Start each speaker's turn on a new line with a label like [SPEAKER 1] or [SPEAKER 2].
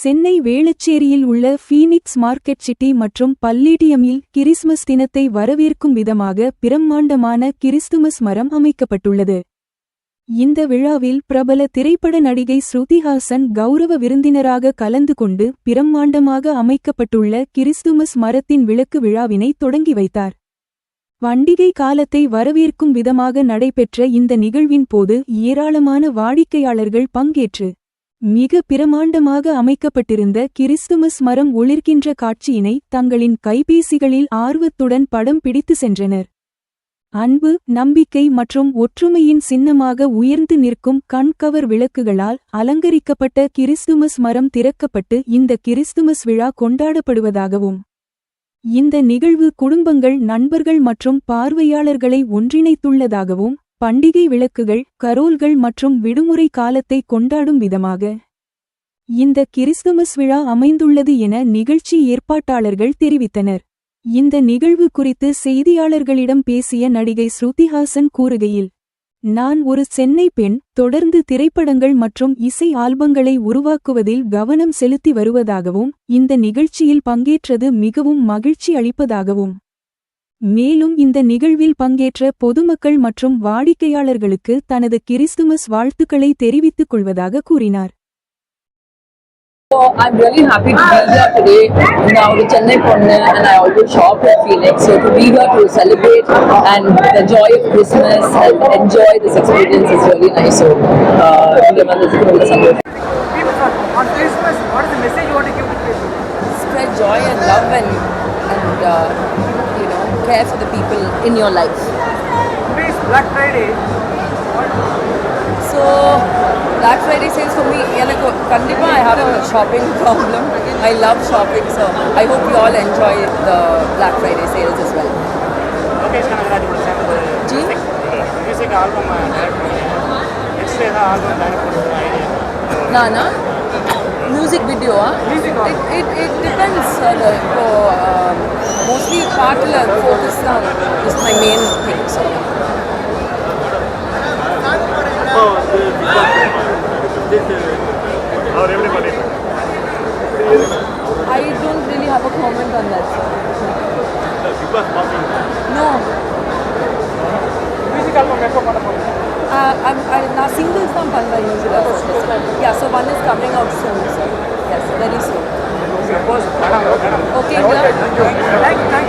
[SPEAKER 1] சென்னை வேளச்சேரியில் உள்ள Phoenix market city மற்றும் பல்லீடியமில் Christmas தினத்தை வரவேற்கும் விதமாக பிரம்மாண்டமான கிறிஸ்துமஸ் மரம் அமைக்கப்பட்டுள்ளது. இந்த விழாவில் பிரபல திரைப்பட நடிகை ஸ்ருதிஹாசன் கௌரவ விருந்தினராக கலந்து கொண்டு பிரம்மாண்டமாக அமைக்கப்பட்டுள்ள கிறிஸ்துமஸ் மரத்தின் விளக்கு விழாவினை தொடங்கி வைத்தார். பண்டிகை காலத்தை வரவேற்கும் விதமாக நடைபெற்ற இந்த நிகழ்வின் போது ஏராளமான வாடிக்கையாளர்கள் பங்கேற்று மிக பிரமாண்டமாக அமைக்கப்பட்டிருந்த கிறிஸ்துமஸ் மரம் ஒளிர்கின்ற காட்சியினை தங்களின் கைபேசிகளில் ஆர்வத்துடன் படம் பிடித்து சென்றனர். அன்பு நம்பிக்கை மற்றும் ஒற்றுமையின் சின்னமாக உயர்ந்து நிற்கும் கண்கவர் விளக்குகளால் அலங்கரிக்கப்பட்ட கிறிஸ்துமஸ் மரம் திறக்கப்பட்டு இந்த கிறிஸ்துமஸ் விழா கொண்டாடப்படுவதாகவும் இந்த நிகழ்வு குடும்பங்கள் நண்பர்கள் மற்றும் பார்வையாளர்களை ஒன்றிணைத்துள்ளதாகவும் பண்டிகை விளக்குகள் கரோல்கள் மற்றும் விடுமுறை காலத்தை கொண்டாடும் விதமாக. இந்த கிறிஸ்துமஸ் விழா அமைந்துள்ளது என நிகழ்ச்சி ஏற்பாட்டாளர்கள் தெரிவித்தனர். இந்த நிகழ்வு குறித்து செய்தியாளர்களிடம் பேசிய நடிகை ஸ்ருதிஹாசன் கூறுகையில் நான் ஒரு சென்னை பெண் தொடர்ந்து திரைப்படங்கள் மற்றும் இசை ஆல்பங்களை உருவாக்குவதில் கவனம் செலுத்தி வருவதாகவும் இந்த நிகழ்ச்சியில் பங்கேற்றது மிகவும் மகிழ்ச்சி அளிப்பதாகவும். மேலும் இந்த நிகழ்வில் பங்கேற்ற பொதுமக்கள் மற்றும் வாடிக்கையாளர்களுக்கு தனது கிறிஸ்துமஸ் வாழ்த்துக்களை தெரிவித்துக் கொள்வதாக கூறினார்
[SPEAKER 2] So I'm really happy to be here today. Now to Chennai Ponne and I always shop at Phoenix. So to be here to celebrate and the joy of Christmas and enjoy this experience is really nice. So uh,
[SPEAKER 3] People on, Christmas, what is the message you want to give to people?
[SPEAKER 2] spread joy and love and and uh, you know care for the people in your life.
[SPEAKER 3] Today's Black Friday.
[SPEAKER 2] So, Black Friday sales for me, oh, Kandipa, I have a shopping problem. I love shopping, so I hope you all enjoy the Black Friday sales as well.
[SPEAKER 4] Okay, Music album, uh, direct. Next day, the album, direct.
[SPEAKER 2] Nana? Music வீடியோவா it it it depends அது இப்போ mostly பாட்டில் focus தான் is my main thing so
[SPEAKER 4] இப்போ வந்து அவர் எப்படி பண்ணிட்டு
[SPEAKER 2] I don't really have a comment on that
[SPEAKER 4] Bigg Boss பார்ப்பீங்க
[SPEAKER 2] no
[SPEAKER 3] Music album எப்போ பண்ண போறீங்க?
[SPEAKER 2] நான் சிங்கிள்ஸ் தான் பண்ணுறேன் யூஸ்வலாக யா
[SPEAKER 3] Thank you.